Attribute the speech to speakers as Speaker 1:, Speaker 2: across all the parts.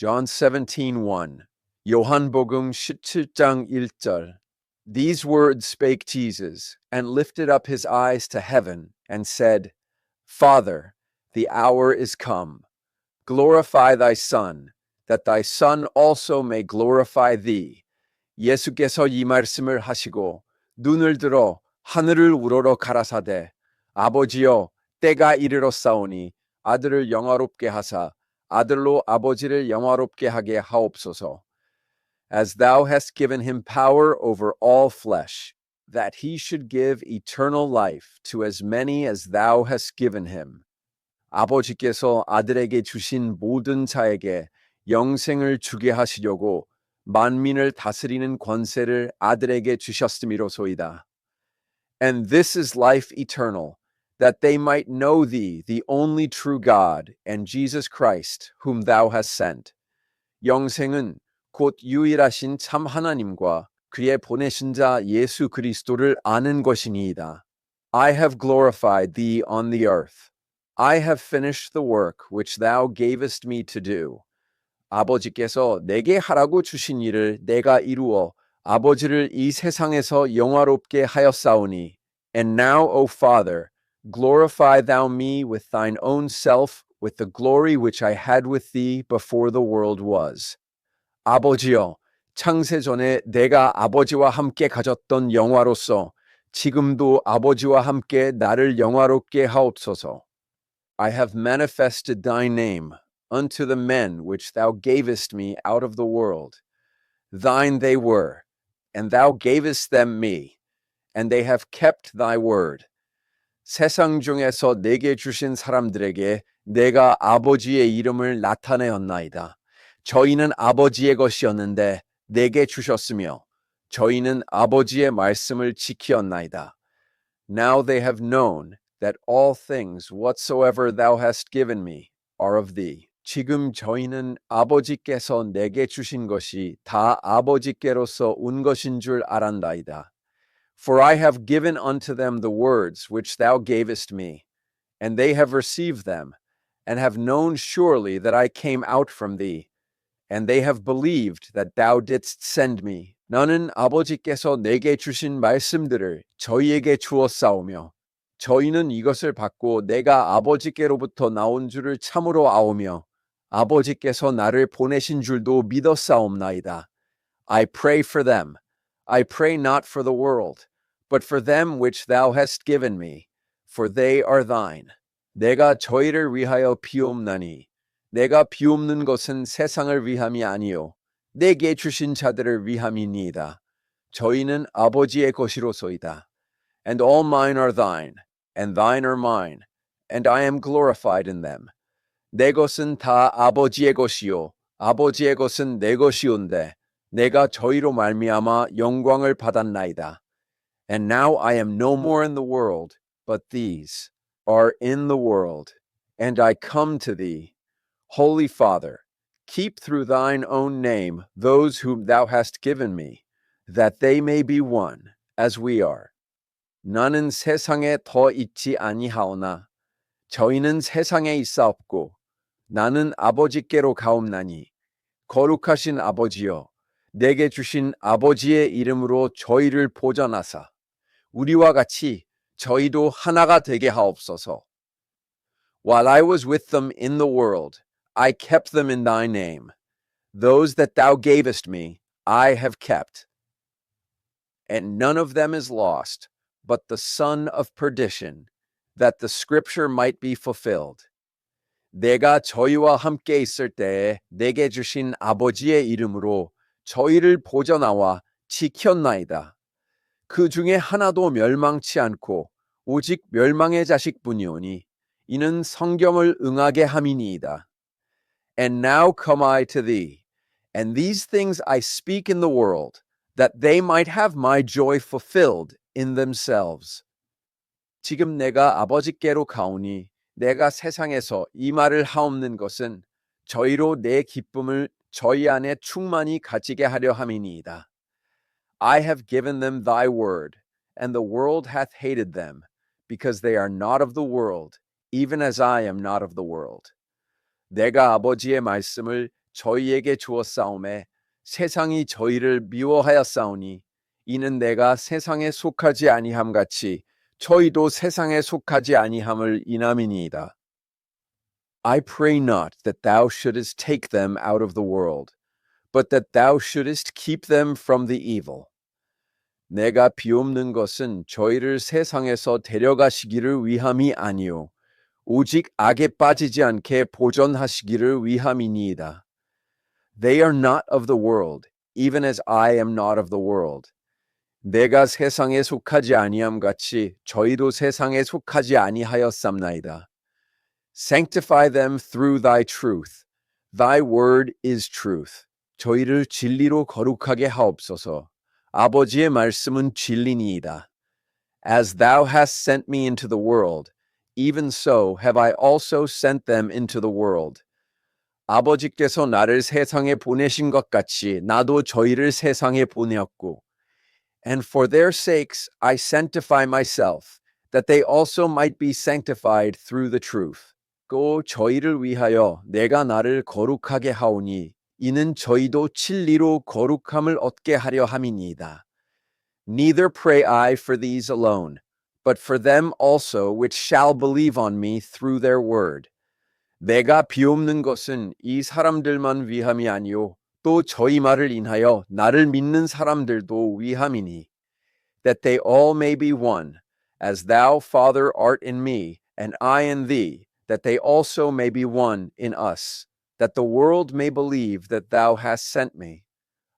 Speaker 1: John 17:1 요한복음 17장 1절 These words spake Jesus and lifted up his eyes to heaven and said Father the hour is come glorify thy son that thy son also may glorify thee 예수께서 이 말씀을 하시고 눈을 들어 하늘을 우러러 가라사대 아버지여 때가 이르렀사오니 아들을 영화롭게 하사 아들로 아버지를 영화롭게 하게 하옵소서. As thou hast given him power over all flesh, that he should give eternal life to as many as thou hast given him. 아버지께서 아들에게 주신 모든 자에게 영생을 주게 하시려고 만민을 다스리는 권세를 아들에게 주셨음이로소이다. And this is life eternal, that they might know thee, the only true God, and Jesus Christ, whom thou hast sent. 영생은 곧 유일하신 참 하나님과 그의 보내신 자 예수 그리스도를 아는 것이니이다. I have glorified thee on the earth. I have finished the work which thou gavest me to do. 아버지께서 내게 하라고 주신 일을 내가 이루어 아버지를 이 세상에서 영화롭게 하였사오니. And now, O Father, glorify thou me with thine own self with the glory which I had with thee before the world was. 아버지여, 창세 전에 내가 아버지와 함께 가졌던 영화로서 지금도 아버지와 함께 나를 영화롭게 하옵소서. I have manifested thy name unto the men which thou gavest me out of the world. Thine they were, and thou gavest them me, and they have kept thy word. 세상 중에서 내게 주신 사람들에게 내가 아버지의 이름을 나타내었나이다. 저희는 아버지의 것이었는데 내게 주셨으며 저희는 아버지의 말씀을 지키었나이다. Now they have known that all things whatsoever thou hast given me are of thee. 지금 저희는 아버지께서 내게 주신 것이 다 아버지께로서 온 것인 줄 알았나이다. For I have given unto them the words which thou gavest me, and they have received them, and have known surely that I came out from thee, and they have believed that thou didst send me. 나는 아버지께서 내게 주신 말씀들을 저희에게 주었사오며, 저희는 이것을 받고 내가 아버지께로부터 나온 줄을 참으로 아오며, 아버지께서 나를 보내신 줄도 믿었사옵나이다. I pray for them. I pray not for the world, but for them which thou hast given me, for they are thine. 내가 저희를 위하여 비옵나니, 내가 비옵는 것은 세상을 위함이 아니요, 내게 주신 자들을 위함이니이다. 저희는 아버지의 것이로소이다. And all mine are thine, and thine are mine, and I am glorified in them. 내 것은 다 아버지의 것이요 아버지의 것은 내 것이온데 내가 저희로 말미암아 영광을 받았나이다. And now I am no more in the world, but these are in the world, and I come to thee. Holy Father, keep through thine own name those whom thou hast given me, that they may be one, as we are. 나는 세상에 더 있지 아니하오나 저희는 세상에 있사옵고 나는 아버지께로 가옵나니 거룩하신 아버지여 내게 주신 아버지의 이름으로 저희를 보전하사 우리와 같이 저희도 하나가 되게 하옵소서. While I was with them in the world, I kept them in thy name. Those that thou gavest me, I have kept. And none of them is lost, but the son of perdition, that the scripture might be fulfilled. 내가 저희와 함께 있을 때에 내게 주신 아버지의 이름으로 저희를 보전하와 지켰나이다. 그 중에 하나도 멸망치 않고 오직 멸망의 자식뿐이오니 이는 성경을 응하게 함이니이다. And now come I to thee, and these things I speak in the world, that they might have my joy fulfilled in themselves. 지금 내가 아버지께로 가오니 내가 세상에서 이 말을 하옵는 것은 저희로 내 기쁨을 저희 안에 충만히 가지게 하려 함이니이다. I have given them thy word, and the world hath hated them, because they are not of the world, even as I am not of the world. 내가 아버지의 말씀을 저희에게 주었사오매 세상이 저희를 미워하였사오니 이는 내가 세상에 속하지 아니함 같이 저희도 세상에 속하지 아니함을 인함이니이다. I pray not that thou shouldest take them out of the world, but that thou shouldest keep them from the evil. 내가 비옵는 것은 저희를 세상에서 데려가시기를 위함이 아니요 오직 악에 빠지지 않게 보존하시기를 위함이니이다. They are not of the world, even as I am not of the world. 내가 세상에 속하지 아니함 같이 저희도 세상에 속하지 아니하였삼나이다. Sanctify them through thy truth. Thy word is truth. 저희를 진리로 거룩하게 하옵소서. 아버지의 말씀은 진리니이다. As thou hast sent me into the world, even so have I also sent them into the world. 아버지께서 나를 세상에 보내신 것 같이 나도 저희를 세상에 보내었고, and for their sakes I sanctify myself, that they also might be sanctified through the truth. 또 저희를 위하여 내가 나를 거룩하게 하오니 이는 저희도 진리로 거룩함을 얻게 하려 함이니이다. Neither pray I for these alone, but for them also which shall believe on me through their word. 내가 비옵는 것은 이 사람들만 위함이 아니요 또 저희 말을 인하여 나를 믿는 사람들도 위함이니 that they all may be one as thou father art in me and I in thee that they also may be one in us that the world may believe that thou hast sent me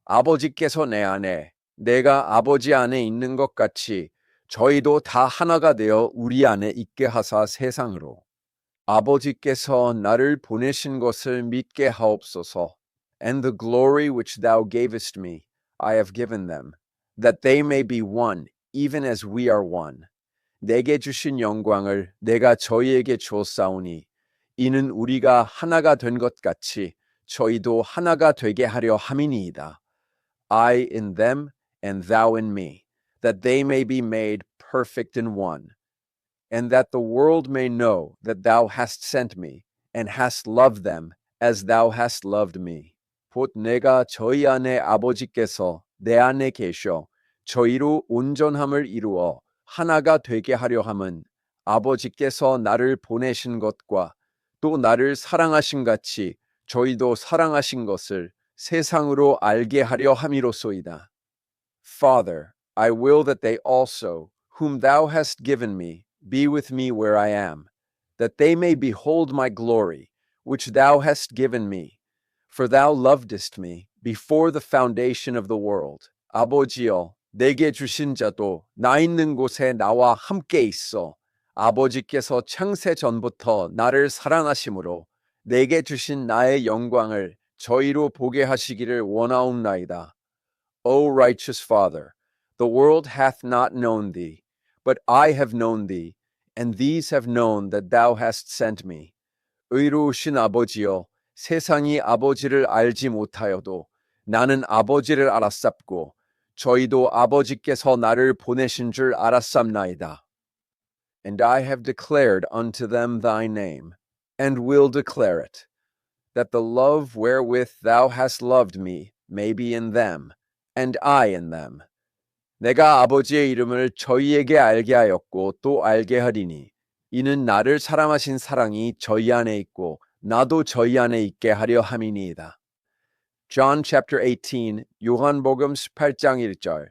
Speaker 1: 아버지께서 내 안에 내가 아버지 안에 있는 것 같이 저희도 다 하나가 되어 우리 안에 있게 하사 세상으로 아버지께서 나를 보내신 것을 믿게 하옵소서. And the glory which thou gavest me, I have given them, that they may be one, even as we are one. 내게 주신 영광을 내가 저희에게 주었사오니, 이는 우리가 하나가 된 것 같이 저희도 하나가 되게 하려 함이니이다. I in them, and thou in me, that they may be made perfect in one and that the world may know that thou hast sent me, and hast loved them as thou hast loved me. 곧 내가 저희 안에 아버지께서 내 안에 계셔 저희로 온전함을 이루어 하나가 되게 하려 함은 아버지께서 나를 보내신 것과 또 나를 사랑하신 같이 저희도 사랑하신 것을 세상으로 알게 하려 함이로소이다. Father, I will that they also, whom thou hast given me, be with me where I am, that they may behold my glory, which thou hast given me. For thou lovedest me before the foundation of the world. 아버지여, 내게 주신 자도 나 있는 곳에 나와 함께 있어. 아버지께서 창세 전부터 나를 사랑하심으로 내게 주신 나의 영광을 저희로 보게 하시기를 원하옵나이다. O righteous Father, the world hath not known thee, but I have known thee, and these have known that thou hast sent me. 의로우신 아버지여, 세상이 아버지를 알지 못하여도 나는 아버지를 알았sap고 저희도 아버지께서 나를 보내신 줄 알았삼나이다. And I have declared unto them thy name, and will declare it, that the love wherewith thou hast loved me may be in them, and I in them. 내가 아버지의 이름을 저희에게 알게 하였고 또 알게 하리니 이는 나를 사랑하신 사랑이 저희 안에 있고 나도 저희 안에 있게 하려 함이니이다. John chapter 18, 요한복음 18장 1절.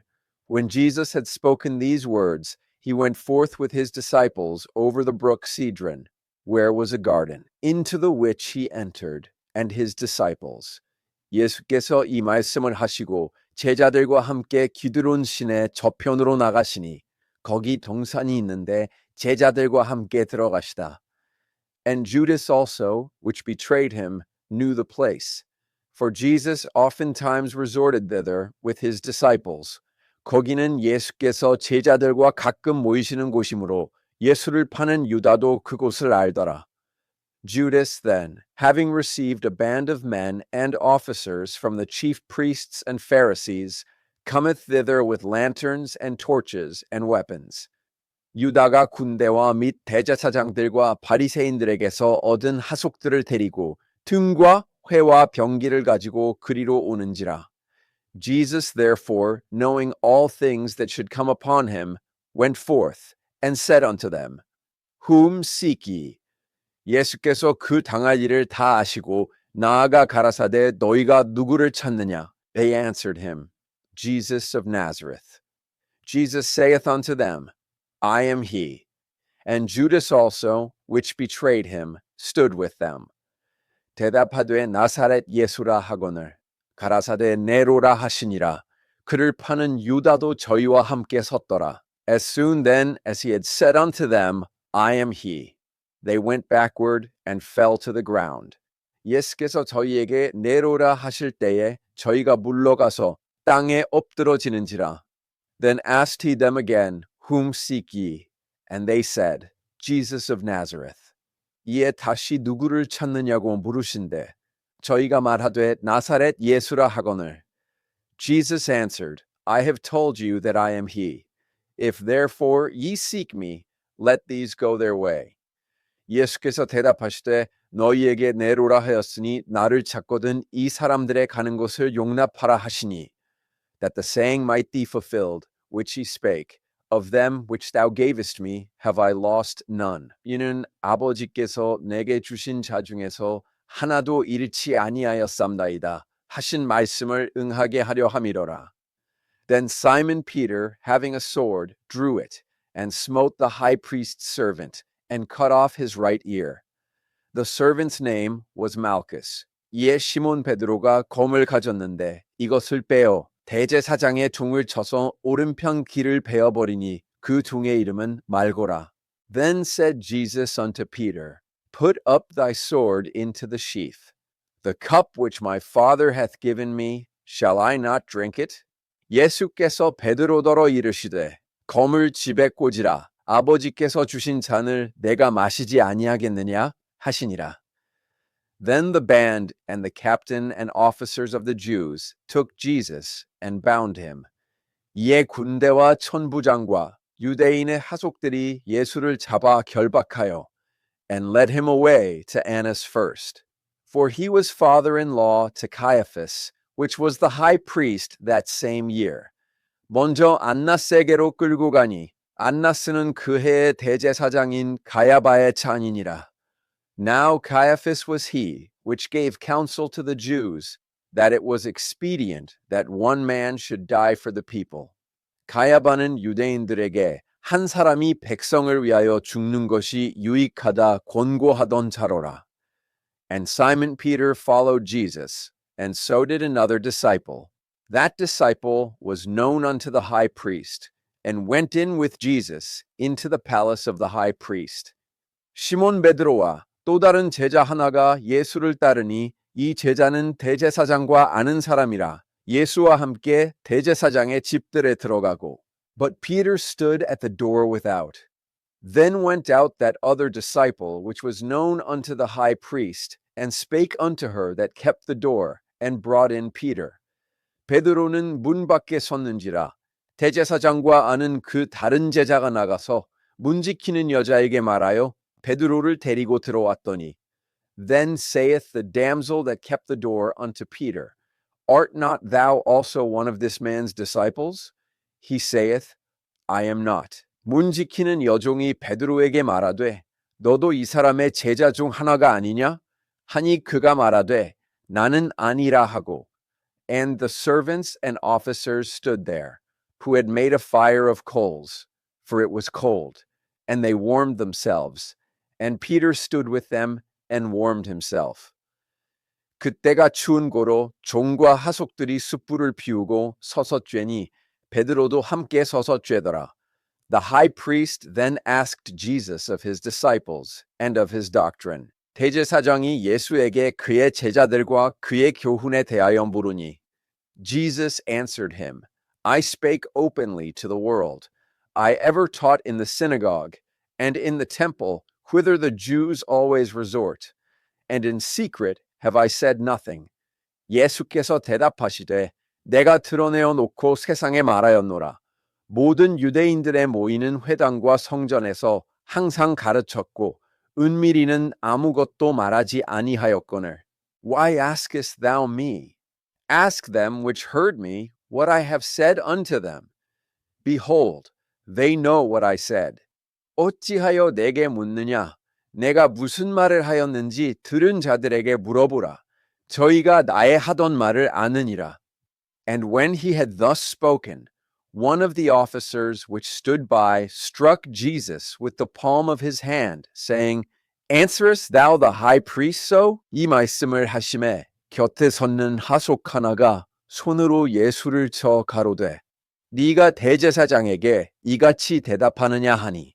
Speaker 1: When Jesus had spoken these words, he went forth with his disciples over the brook Cedron, where was a garden, into the which he entered, and his disciples. 예수께서 이 말씀을 하시고 제자들과 함께 기드론 신의 저편으로 나가시니 거기 동산이 있는데 제자들과 함께 들어가시다. And Judas also, which betrayed him, knew the place. For Jesus oftentimes resorted thither with his disciples. 거기는 예수께서 제자들과 가끔 모이시는 곳이므로 예수를 파는 유다도 그곳을 알더라. Judas then, having received a band of men and officers from the chief priests and Pharisees, cometh thither with lanterns and torches and weapons. 유다가 군대와 및 대제사장들과 바리새인들에게서 얻은 하속들을 데리고 등과 회와 병기를 가지고 그리로 오는지라. Jesus therefore, knowing all things that should come upon him, went forth and said unto them, Whom seek ye? 예수께서 그 당할 일을 다 아시고 나아가 가라사대 너희가 누구를 찾느냐? They answered him, Jesus of Nazareth. Jesus saith unto them, I am he. And Judas also, which betrayed him, stood with them. 대답하되 나사렛 예수라 하거늘 가라사대 네로라 하시니라 그를 파는 유다도 저희와 함께 섰더라. As soon then as he had said unto them, I am he, they went backward and fell to the ground. 예수께서 저희에게 네로라 하실 때에 저희가 물러가서 땅에 엎드러지는지라. Then asked he them again, Whom seek ye? And they said, Jesus of Nazareth. 이에 다시 누구를 찾느냐고 물으신대. 저희가 말하되 나사렛 예수라 하거늘. Jesus answered, I have told you that I am he. If therefore ye seek me, let these go their way. 예수께서 대답하시되 너희에게 내로라 하였으니 나를 찾거든 이 사람들의 가는 곳을 용납하라 하시니 that the saying might be fulfilled which he spake of them which thou gavest me have I lost none 이는 아버지께서 내게 주신 자 중에서 하나도 잃지 아니하였삼나이다 하신 말씀을 응하게 하려 함이로라 Then Simon Peter having a sword drew it and smote the high priest's servant and cut off his right ear The servant's name was Malchus. 이에 시몬 베드로가 검을 가졌는데 이것을 빼어 대제사장의 종을 쳐서 오른편 귀를 베어 버리니 그 종의 이름은 말고라. Then said Jesus unto Peter, Put up thy sword into the sheath. The cup which my Father hath given me, shall I not drink it? 예수께서 베드로더러 이르시되 검을 집에 꽂으라. 아버지께서 주신 잔을 내가 마시지 아니하겠느냐? 하시니라. Then the band and the captain and officers of the Jews took Jesus and bound him. 이에 군대와 천부장과 유대인의 하속들이 예수를 잡아 결박하여 and led him away to Annas first. For he was father-in-law to Caiaphas, which was the high priest that same year. 먼저 안나세게로 끌고 가니 안나스는 그 해의 대제사장인 가야바의 찬이니라. Now Caiaphas was he which gave counsel to the Jews that it was expedient that one man should die for the people. 가야바는 유대인들에게 한 사람이 백성을 위하여 죽는 것이 유익하다 권고하던 자로라. And Simon Peter followed Jesus, and so did another disciple. That disciple was known unto the high priest, and went in with Jesus into the palace of the high priest. 시몬 베드로와 또 다른 제자 하나가 예수를 따르니 이 제자는 대제사장과 아는 사람이라 예수와 함께 대제사장의 집들에 들어가고 But Peter stood at the door without. Then went out that other disciple which was known unto the high priest and spake unto her that kept the door and brought in Peter. 베드로는 문 밖에 섰는지라 대제사장과 아는 그 다른 제자가 나가서 문 지키는 여자에게 말하여 베드로를 데리고 들어왔더니 Then saith the damsel that kept the door unto Peter, Art not thou also one of this man's disciples? He saith, I am not. 문 지키는 여종이 베드로에게 말하되 너도 이 사람의 제자 중 하나가 아니냐? 하니 그가 말하되 나는 아니라 하고 And the servants and officers stood there, who had made a fire of coals, for it was cold, and they warmed themselves. And Peter stood with them and warmed himself. 그때가 추운 고로 종과 하속들이 숯불을 피우고 서서 쬐니 베드로도 함께 서서 쬐더라. The high priest then asked Jesus of his disciples and of his doctrine. 대제사장이 예수에게 그의 제자들과 그의 교훈에 대하여 물으니 Jesus answered him, I spake openly to the world. I ever taught in the synagogue and in the temple whither the Jews always resort, and in secret have I said nothing. 예수께서 대답하시되 내가 드러내어 놓고 세상에 말하였노라. 모든 유대인들의 모이는 회당과 성전에서 항상 가르쳤고 은밀히는 아무것도 말하지 아니하였거늘. Why askest thou me? Ask them which heard me what I have said unto them. Behold, they know what I said. 어찌하여 내게 묻느냐? 내가 무슨 말을 하였는지 들은 자들에게 물어보라. 저희가 나의 하던 말을 아느니라. And when he had thus spoken, one of the officers which stood by struck Jesus with the palm of his hand, saying, Answerest thou the high priest so? 이 말씀을 하심에 곁에 섰는 하속 하나가 손으로 예수를 쳐 가로되 네가 대제사장에게 이같이 대답하느냐 하니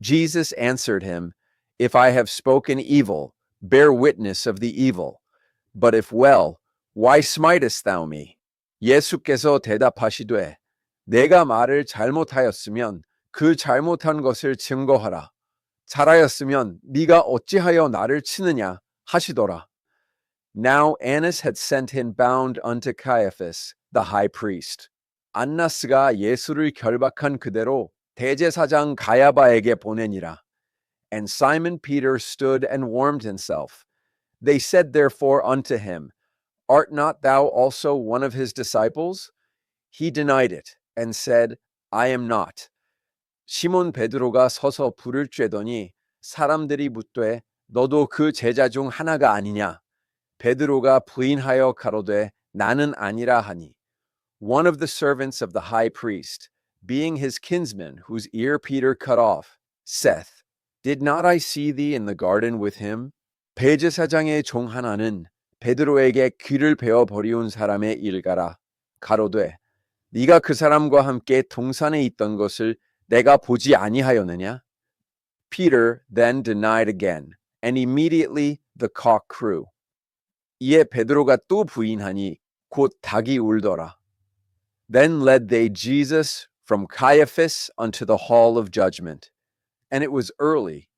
Speaker 1: Jesus answered him, If I have spoken evil, bear witness of the evil. But if well, why smitest thou me? 예수께서 대답하시되 내가 말을 잘못하였으면 그 잘못한 것을 증거하라. 잘하였으면 네가 어찌하여 나를 치느냐 하시더라. Now Annas had sent him bound unto Caiaphas, the high priest. 안나스가 예수를 결박한 그대로 대제사장 가야바에게 보내니라. And Simon Peter stood and warmed himself. They said therefore unto him, Art not thou also one of his disciples? He denied it and said, I am not. 시몬 베드로가 서서 불을 쬐더니 사람들이 묻되 너도 그 제자 중 하나가 아니냐? 베드로가 부인하여 가로되 나는 아니라 하니 one of the servants of the high priest being his kinsman whose ear Peter cut off saith did not I see thee in the garden with him 배제사장의 종 하나는 베드로에게 귀를 베어 버리운 사람의 일가라 가로되 네가 그 사람과 함께 동산에 있던 것을 내가 보지 아니하였느냐? Peter then denied again, and immediately the cock crew. 이에 베드로가 또 부인하니 곧 닭이 울더라. Then led they Jesus from Caiaphas unto the hall of judgment. And it was early,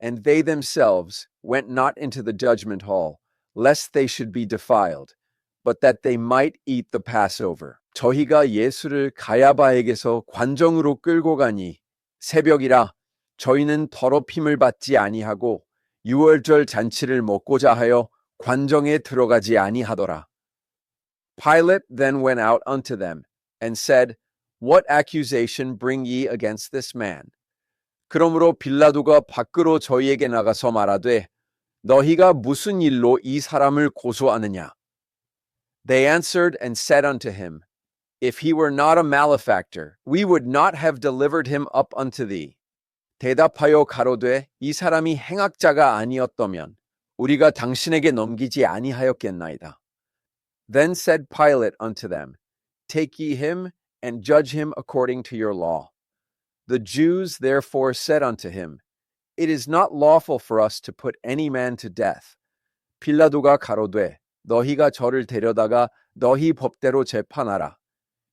Speaker 1: and they themselves went not into the judgment hall, lest they should be defiled, but that they might eat the Passover. 저희가 예수를 가야바에게서 관정으로 끌고 가니 새벽이라 저희는 더럽힘을 받지 아니하고 유월절 잔치를 먹고자 하여 관정에 들어가지 아니하더라. Pilate then went out unto them and said, What accusation bring ye against this man? 그러므로 빌라도가 밖으로 저희에게 나가서 말하되 너희가 무슨 일로 이 사람을 고소하느냐? They answered and said unto him, If he were not a malefactor, we would not have delivered him up unto thee. 대답하여 가로되 이 사람이 행악자가 아니었더면 우리가 당신에게 넘기지 아니하였겠나이다. Then said Pilate unto them, Take ye him and judge him according to your law. The Jews therefore said unto him, It is not lawful for us to put any man to death. 빌라도가 가로되 너희가 저를 데려다가 너희 법대로 재판하라.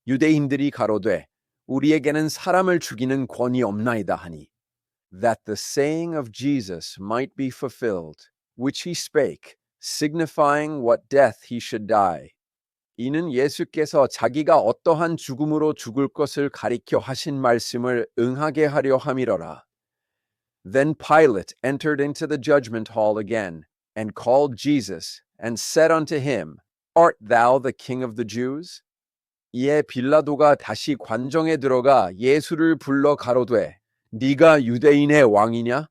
Speaker 1: 유대인들이 가로되 우리에게는 사람을 죽이는 권이 없나이다 하니 that the saying of Jesus might be fulfilled which he spake signifying what death he should die 이는 예수께서 자기가 어떠한 죽음으로 죽을 것을 가리켜 하신 말씀을 응하게 하려 함이로라 Then Pilate entered into the judgment hall again and called Jesus and said unto him Art thou the king of the Jews? 이에 빌라도가 다시 관정에 들어가 예수를 불러 가로되 네가 유대인의 왕이냐?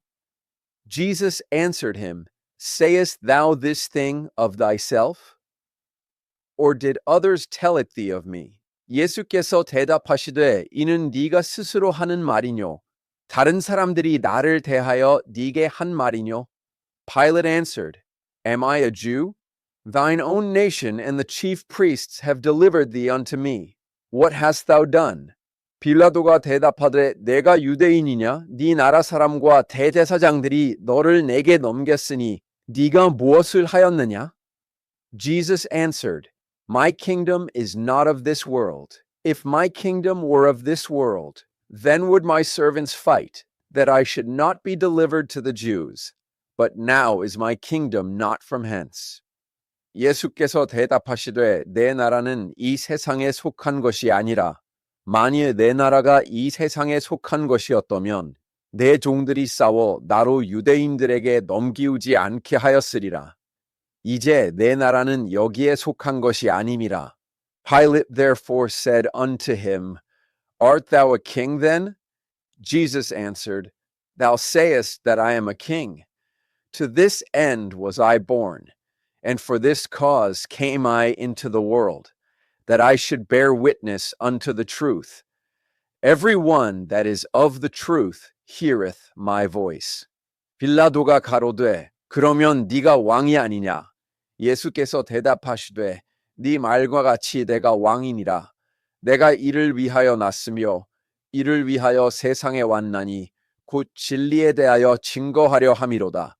Speaker 1: Jesus answered him, Sayest thou this thing of thyself? Or did others tell it thee of me? 예수께서 대답하시되 이는 네가 스스로 하는 말이뇨. 다른 사람들이 나를 대하여 네게 한 말이뇨. Pilate answered, Am I a Jew? Thine own nation and the chief priests have delivered thee unto me. What hast thou done? 빌라도가 대답하되 내가 유대인이냐? 네 나라 사람과 대제사장들이 너를 내게 넘겼으니 네가 무엇을 하였느냐? Jesus answered, My kingdom is not of this world. If my kingdom were of this world, then would my servants fight, that I should not be delivered to the Jews. But now is my kingdom not from hence. 예수께서 대답하시되 내 나라는 이 세상에 속한 것이 아니라 만일 내 나라가 이 세상에 속한 것이었다면 내 종들이 싸워 나로 유대인들에게 넘기우지 않게 하였으리라. 이제 내 나라는 여기에 속한 것이 아님이라. Pilate therefore said unto him, Art thou a king then? Jesus answered, Thou sayest that I am a king. To this end was I born, and for this cause came I into the world, that I should bear witness unto the truth. Every one that is of the truth heareth my voice. 빌라도가 가로되 그러면 네가 왕이 아니냐? 예수께서 대답하시되 네 말과 같이 내가 왕이니라. 내가 이를 위하여 났으며 이를 위하여 세상에 왔나니 곧 진리에 대하여 증거하려 함이로다.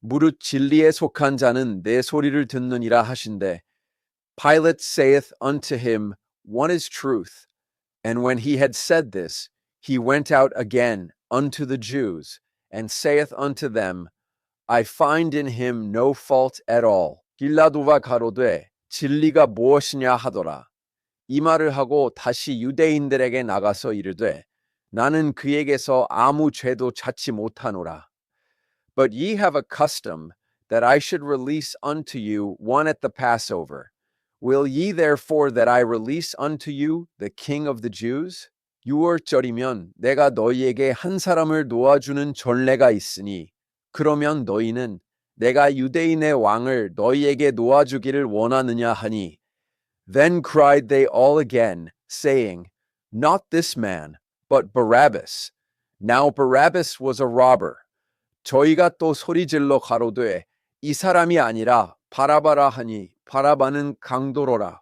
Speaker 1: 무릇 진리에 속한 자는 내 소리를 듣느니라 하신대. Pilate saith unto him, One is truth. And when he had said this, he went out again unto the Jews, and saith unto them, I find in him no fault at all. 빌라도가 가로되 진리가 무엇이냐 하더라. 이 말을 하고 다시 유대인들에게 나가서 이르되 나는 그에게서 아무 죄도 찾지 못하노라. But ye have a custom that I should release unto you one at the Passover. Will ye therefore that I release unto you the king of the Jews? 6월절이면 내가 너희에게 한 사람을 놓아주는 전례가 있으니 그러면 너희는 내가 유대인의 왕을 너희에게 놓아주기를 원하느냐 하니 Then cried they all again, saying, Not this man, but Barabbas. Now Barabbas was a robber. 저희가 또 소리질러 가로되 이 사람이 아니라 바라바라 하니 바라바는 강도로라.